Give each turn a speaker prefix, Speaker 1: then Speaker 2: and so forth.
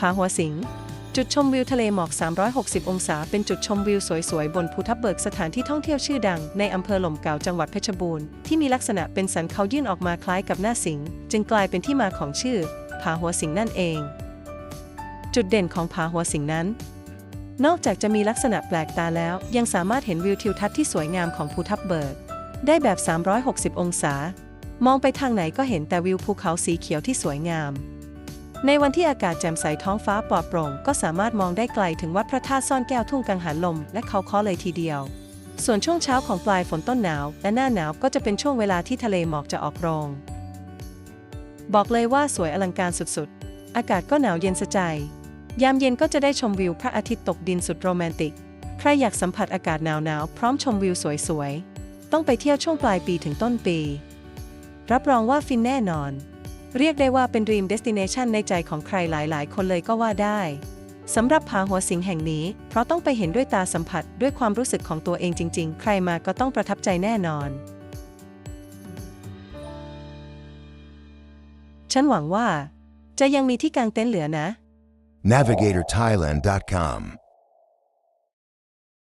Speaker 1: ผาหัวสิง จุดชมวิวทะเลหมอก 360 องศา เป็นจุดชมวิวสวยๆ บนภูทับเบิกสถานที่ท่องเที่ยวชื่อดังในอำเภอหล่มเก่าจังหวัดเพชรบูรณ์ ที่มีลักษณะเป็นสันเขายื่นออกมาคล้ายกับหน้าสิง จึงกลายเป็นที่มาของชื่อผาหัวสิงนั่นเอง จุดเด่นของผาหัวสิงนั้น นอกจากจะมีลักษณะแปลกตาแล้วยังสามารถเห็นวิวทิวทัศน์ที่สวยงามของภูทับเบิก ได้แบบ 360 องศา มองไปทางไหนก็เห็นแต่วิวภูเขาสีเขียวที่สวยงาม ในวันที่อากาศแจ่มใสท้องฟ้าปลอดโปร่ง ก็สามารถมองได้ไกลถึงวัดพระธาตุซ่อนแก้วทุ่งกังหันลม และเขาค้อเลยทีเดียว ส่วนช่วงเช้าของปลายฝนต้นหนาว และหน้าหนาวก็จะเป็นช่วงเวลาที่ทะเลหมอกจะออกโรง บอกเลยว่าสวยอลังการสุดๆ อากาศก็หนาวเย็นสะใจ ยามเย็นก็จะได้ชมวิวพระอาทิตย์ตกดินสุดโรแมนติก ใครอยากสัมผัสอากาศหนาวๆ พร้อมชมวิวสวยๆ ต้องไปเที่ยวช่วงปลายปีถึงต้นปี รับรองว่าฟินแน่นอน เรียกได้ว่าเป็น Dream Destination ในใจของใครหลาย ๆ คนเลยก็ว่าได้สำหรับผาหัวสิงแห่งนี้ เพราะต้องไปเห็นด้วยตาสัมผัสด้วยความรู้สึกของตัวเองจริง ๆ ใครมาก็ต้องประทับใจแน่นอน ฉันหวังว่า จะยังมีที่กางเต็นท์เหลือนะ
Speaker 2: NavigatorThailand.com